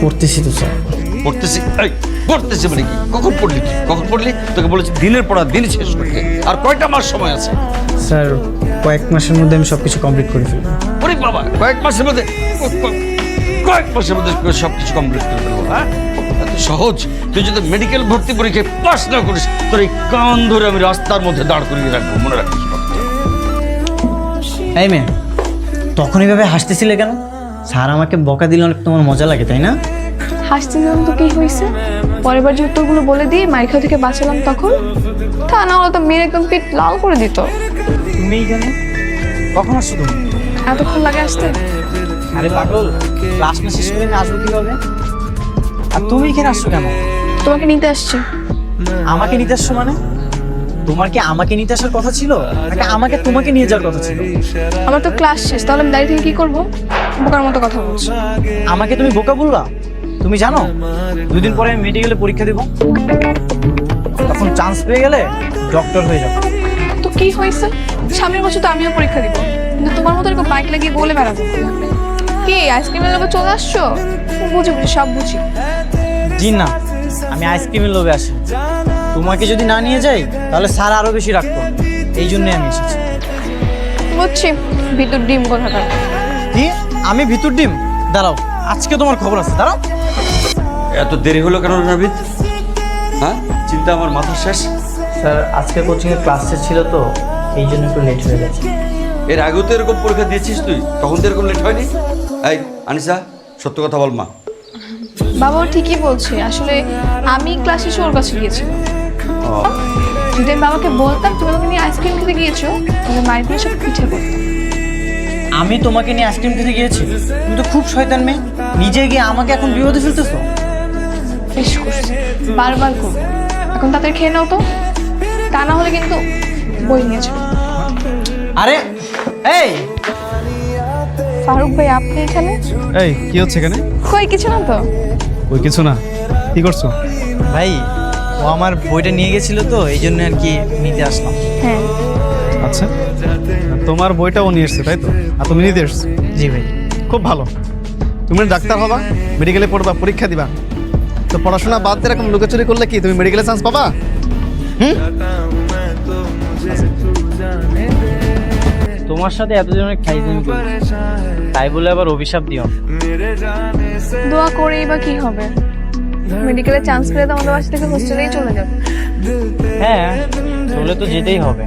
পড়তেছি তো স্যার। পড়তেছি? এই পড়তেছি মানে কি? কখন পড়লি তুই? কখন পড়লি? তোকে বলেছি দিনের পড়া দিন শেষ করতে। আর কয়টা মাস সময় আছে? স্যার কয়েক মাসের মধ্যে আমি সব কিছু কমপ্লিট করে ফেলব। ওরে বাবা কয়েক মাসের মধ্যে কয়েক মাসের মধ্যে সব কিছু কমপ্লিট করে ফেলব হ্যাঁ? এত সহজ। তুই যদি মেডিকেল ভর্তি পরীক্ষায় পাস না করিস তোর এই কান ধরে আমি রাস্তার মধ্যে দাঁড় করিয়ে রাখব মনে রাখিস। এই মেয়ে তখন এইভাবে হাসতেছিলে কেন? স্যার আমাকে বকা দিলে অনেক তোমার মজা লাগে তাই না? হাসতে হাসছিলাম তো কি হয়েছে? পরের বার যে উত্তরগুলো বলে দিয়ে মাইর খাওয়া থেকে বাঁচালাম তখন। তা না হলে তো মেয়ের একদম পেট লাল করে দিত। তুমি এইখানে কখন আসছো তুমি? এতক্ষণ লাগে আসতে? আরে পাগল ক্লাস না শেষ করে আসব কীভাবে? আর তুমি এখানে আসছো কেন? তোমাকে নিতে আসছি। আমাকে নিতে আসছো মানে? তোমার কি আমাকে নিতে আসার কথা ছিল? নাকি আমাকে তোমাকে নিয়ে যাওয়ার কথা ছিল? আমার তো ক্লাস শেষ তাহলে আমি দাঁড়িয়ে থেকে কি করব? বোকার মতো কথা বলছো। আমাকে তুমি বোকা বললা? তুমি জানো? দুদিন পরে আমি মেডিকেলে পরীক্ষা দেবো। তখন চান্স পেয়ে গেলে ডক্টর হয়ে যাব। তো কি হয়েছে? সামনের বছর তো আমিও পরীক্ষা দিব। কিন্তু তোমার মতো এরকম বাইক লাগিয়ে বলে বেড়াবো। কি আইসক্রিমের লোভে চলে আসছো? বুঝি বুঝি সব বুঝি। জি না আমি আইসক্রিমের লোভে আসি। তোমাকে যদি না নিয়ে যাই তাহলে স্যার আরও বেশি রাখব এই জন্যই আমি এসেছি। বুঝছি ভিতর ডিম কোথাকার। কি? আমি ভিতর ডিম? দাঁড়াও আজকে তোমার খবর আছে দাঁড়াও। এত দেরি হলো কেন নাবিদ? হ্যাঁ? চিন্তা আমার মাথা শেষ। স্যার আজকে কোচিংয়ে ক্লাস ছিল তো এই জন্য একটু লেট হয়ে গেছে। এর আগেও তো এরকম পরীক্ষা দিয়েছিস তুই তখন তো এরকম লেট হয়নি? এই আনিসা সত্য কথা বল মা। বাবা ঠিকই বলছে। আসলে আমি ক্লাসে ওর কাছে গিয়েছিলাম। যদি আমি বাবাকে বলতাম তুমি আমাকে নিয়ে আইসক্রিম খেতে গিয়েছো তাহলে মায়ের দিয়ে সব পিঠে করতাম আমি তোমাকে নিয়ে আইসক্রিম খেতে গিয়েছি। তুমি তো খুব শয়তান মেয়ে। নিজে গিয়ে আমাকে এখন বিপদে ফেলতেছো? বেশ করছে বারবার করব। এখন তাদের খেয়ে নাও তো। তা না হলে কিন্তু বই নিয়েছো আরে এই! ফারুক ভাই আপনি এখানে? এই কি হচ্ছে এখানে? কই কিছু না তো? ওই কিছু না। কি করছ? ভাই ও আমার বইটা নিয়ে গেছিল তো এই জন্য আর কি নিতে আসলাম। হ্যাঁ। আচ্ছা তোমার বইটাও নিয়ে এসছে তাই তো? আর তুমি নিতে এসছো? জি ভাই। খুব ভালো। তুমি ডাক্তার হবা মেডিকেলে পড়বা পরীক্ষা দিবা। তো পড়াশোনা বাদ দিয়ে এরকম লুকোচুরি করলে কি? তুমি মেডিকেলে চান্স পাবা? তোমার সাথে এতজনের অনেক খাইদিন তাই বলে আবার অভিশাপ দিও। দোয়া করেই বা কি হবে? মেডিকেলে চান্স পেলে তো আমাদের বাসা থেকে হোস্টেলেই চলে যাবে। হ্যাঁ চলে তো যেতেই হবে।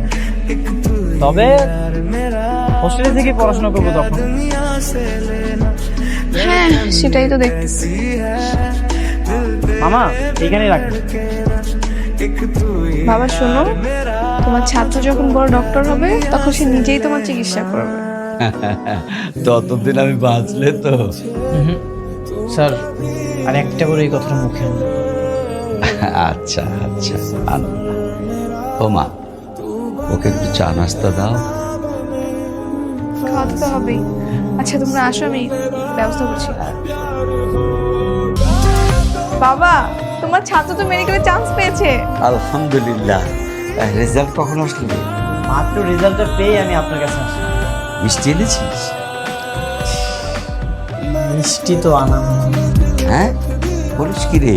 তবে হোস্টেলে থেকে পড়াশোনা করব তখন। হ্যাঁ সেটাই তো দেখতেছি। মামা এইখানেই রাখি। বাবা শোনো তোমার ছাত্র যখন বড় ডক্টর হবে তখন সে নিজেই তোমার চিকিৎসা করবে। ততদিন আমি বাঁচলে তো। স্যার আর একটা করে এই কথাটা মুখে আচ্ছা আচ্ছা ও মা ওকে একটু চা নাস্তা দাও। খাওয়াতে তো হবেই। আচ্ছা তোমরা আসো আমি ব্যবস্থা করছি। বাবা তোমার ছাত্র তো মেডিকেলে চান্স পেয়েছে। আলহামদুলিল্লাহ। রেজাল্ট কখন আসলো? মাত্র রেজাল্টটা পেয়ে আমি আপনার কাছে আসি মিষ্টি এনেছিস? মিষ্টি তো আনা হ্যাঁ? বলিস কি রে?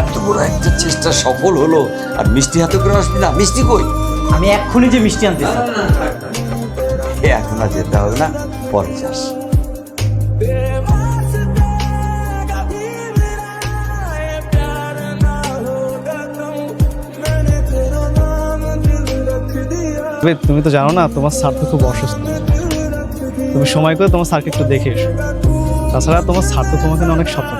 এত বড় একটা চেষ্টা সফল হলো আর মিষ্টি হাতে করে আসবি না। মিষ্টি কই? আমি এক্ষুনি যে মিষ্টি আনতে এখন আর যেতে হবে না পরে যাস। তুমি তো জানো না তোমার স্যার তো খুব অসুস্থ। তুমি সময় করে তোমার স্যারকে একটু দেখে এসো। তাছাড়া তোমার তো তোমাকে নিয়ে অনেক স্বপ্ন।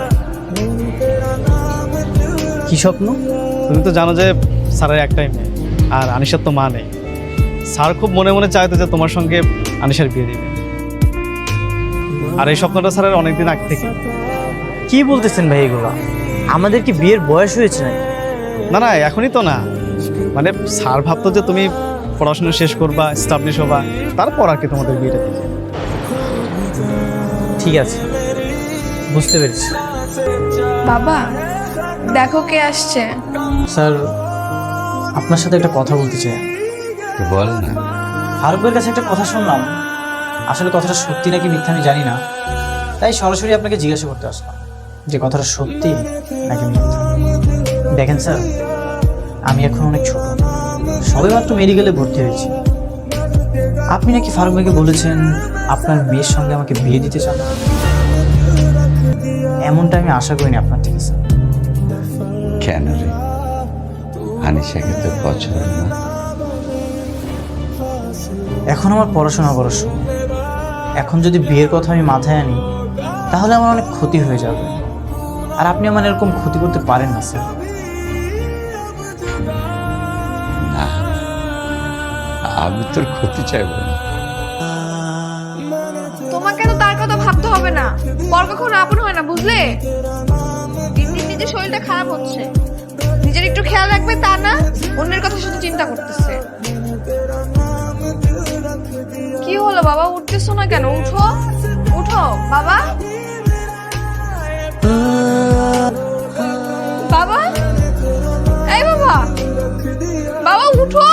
কি স্বপ্ন? তুমি তো জানো যে স্যারের একটাই মেয়ে আর আনিশার তো মা নেই। স্যার খুব মনে মনে চাইতো যে তোমার সঙ্গে আনিশার বিয়ে দিবে। আর এই স্বপ্নটা স্যারের অনেকদিন আগে থেকে কি বলতেছেন ভাই এগুলো? আমাদের কি বিয়ের বয়স হয়েছে নাকি? না না এখনই তো না। মানে স্যার ভাবতো যে তুমি পড়াশোনা শেষ করবা স্টাবলিশ হবা তারপর আর কি তোমাদের বিয়েটা ঠিক আছে। বুঝতে পেরেছি। বাবা দেখো কে আসছে। স্যার আপনার সাথে একটা কথা বলতে চাই। বল না। ফারুকের কাছে একটা কথা শুনলাম। আসলে কথাটা সত্যি নাকি মিথ্যা আমি জানি না। তাই সরাসরি আপনাকে জিজ্ঞাসা করতে আসলাম যে কথাটা সত্যি নাকি মিথ্যা। দেখেন স্যার আমি এখন অনেক ছোট। সবে মাত্র মেডিকেলে ভর্তি হয়েছি। আপনি নাকি ফারুক ভাইকে বলেছেন আপনার মেয়ের সঙ্গে আমাকে বিয়ে দিতে চান? এমনটা আমি আশা করিনি আপনার থেকে স্যার। কেন রে? আনিশাকে তোর পছন্দ না। এখন আমার পড়াশোনা করার সময় এখন যদি বিয়ের কথা আমি মাথায় আনি তাহলে আমার অনেক ক্ষতি হয়ে যাবে। আর আপনি আমার এরকম ক্ষতি করতে পারেন না স্যার। আমি তোর ক্ষতি চাইব না। পর কখনো আপন হয় না, বুঝলে? দিন দিন নিজের শরীরটা খারাপ হচ্ছে। নিজের একটু খেয়াল রাখবে তা না, অন্যের কথা শুধু চিন্তা করতেছে। কি হলো বাবা? উঠতেছো না কেন? উঠো। উঠো, বাবা। বাবা? এই বাবা। বাবা, উঠো।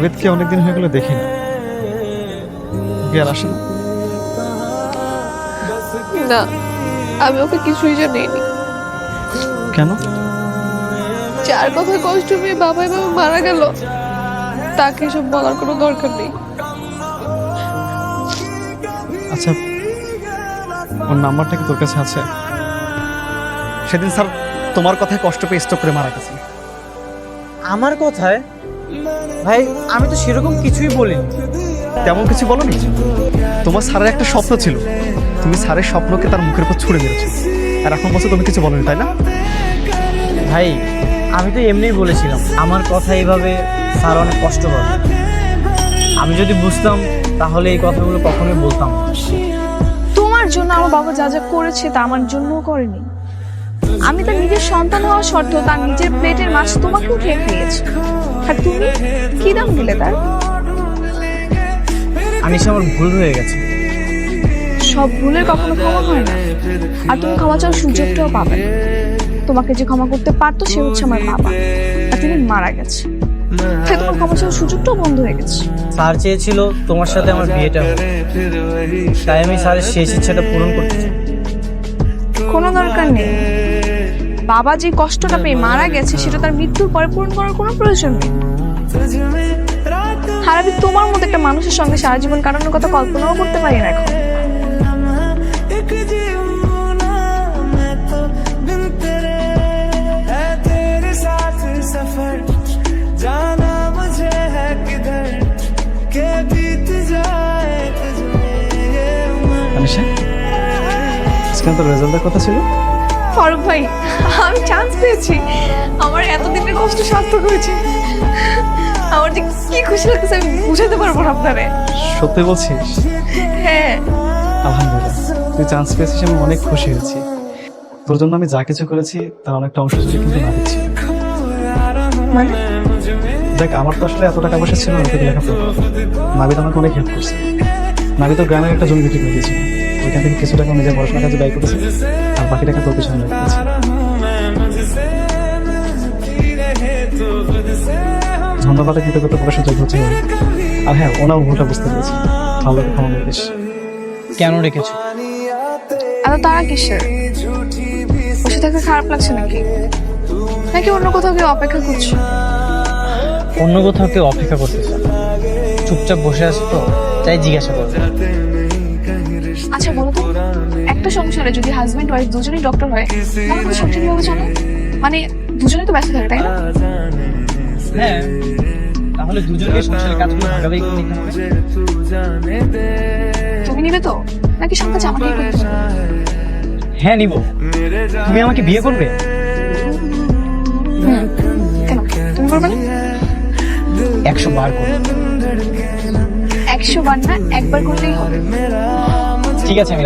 নাবিদকে অনেকদিন হয়ে গেলো দেখি না। ওকে আর আসে না। না আমি ওকে কিছুই জানিনি। কেন? যার কথা কষ্ট পেয়ে বাবা এভাবে মারা গেল তাকে সব বলার কোনো দরকার নেই। আচ্ছা ওর নাম্বারটা কি তোর কাছে আছে? সেদিন স্যার তোমার কথায় কষ্ট পেয়ে স্টক করে মারা গেছে। আমার কথায়? ভাই আমি তো সেরকম কিছুই বলিনি। তেমন কিছু বলনি? তোমার স্যারের একটা স্বপ্ন ছিল। তুমি স্যারের স্বপ্নকে তার মুখের উপর ছুড়ে মেরেছো। আর এখন বলছো তুমি কিছু বলনি তাই না? ভাই আমি তো এমনিই বলেছিলাম আমার কথা এইভাবে স্যার অনেক কষ্ট পাবে আমি যদি বুঝতাম তাহলে এই কথাগুলো কখনোই বলতাম তোমার জন্য আমার বাবা যা যা করেছে তা আমার জন্যও করেনি। আমি তার নিজের সন্তান হওয়া সত্ত্বেও তার নিজের প্লেটের মাছ তোমাকেও খেয়ে খাইয়েছে আর তুমি কি দাম দিলে তার? আনিসা আমার ভুল হয়ে গেছে। সব ভুলের কখনো ক্ষমা হয় না। আর তুমি ক্ষমা চাওয়ার সুযোগটাও পাবে না। তোমাকে যে ক্ষমা করতে পারতো সে হচ্ছে আমার বাবা। আর তিনি মারা গেছে। তাই তোমার ক্ষমা চাওয়ার সুযোগটাও বন্ধ হয়ে গেছে। স্যার চেয়েছিল তোমার সাথে আমার বিয়েটা হোক। তাই আমি স্যারের শেষ ইচ্ছাটা পূরণ করতে চাই। কোনো দরকার নেই। বাবা যে কষ্টটা পেয়ে মারা গেছে, সেটা তার মৃত্যুর পরে পূরণ করার কোনো প্রয়োজন নেই। হারাবি তোমার মতো একটা মানুষের সঙ্গে সারা জীবন কাটানোর কথা কল্পনাও করতে পারি না এখন। কথা ছিল? ফারুক ভাই আমি চান্স পেয়েছি। আমার এতদিনের কষ্ট সার্থক হয়েছে। আমার যে কি খুশি লাগতেছে আমি বুঝাতে পারব না আপনারে। সত্যি বলছিস? হ্যাঁ। আলহামদুলিল্লাহ। তুই চান্স পেয়েছিস আমি অনেক খুশি হয়েছি। তোর জন্য আমি যা কিছু করেছি তার অনেকটা অংশ জুড়ে কিন্তু না দিচ্ছি। মানে? দেখ আমার তো আসলে এত টাকা পয়সা ছিল না তোকে লেখাপড়া করতে। নাবিদ আমাকে অনেক হেল্প করছে। নাবিদ তো গ্রামের একটা জমি বিক্রি করে দিয়েছিল। ওইখান থেকে কিছু টাকা নিজের পড়াশোনার কাজে ব্যয় করেছে আর বাকি টাকা তোর পিছনে রেখেছি ধন্যবাদ কৃতজ্ঞতা প্রকাশের যোগ্য হচ্ছে আর হ্যাঁ ওনাও ভুলটা বুঝতে পেরেছি। ভালো ক্ষমা করে দিস। কেন রেখেছো? এত তারা কিসের? বসে থাকতে খারাপ লাগছে নাকি? নাকি অন্য কোথাও কেউ অপেক্ষা করছে? অন্য কোথাও কেউ অপেক্ষা করতেছে চুপচাপ বসে আছে তো তাই জিজ্ঞাসা করবে আচ্ছা বলো তো একটা সংসারে যদি হাজবেন্ড ওয়াইফ দুজনেই ডক্টর হয় তাহলে সংসার কীভাবে চলে মানে দুজনেই তো ব্যস্ত থাকে তাই না? হ্যাঁ তাহলে দুজনকে সংসারের কাজগুলো ভাগাভাগি করে নিতে হবে। তুমি নিবে তো? নাকি সব কাজ আমাকেই করতে হবে? হ্যাঁ নিব। তুমি আমাকে বিয়ে করবে? কেন? তুমি করবে না? একশো বার করবে একশো বার না একবার করলেই হবে। ঠিক আছে আমি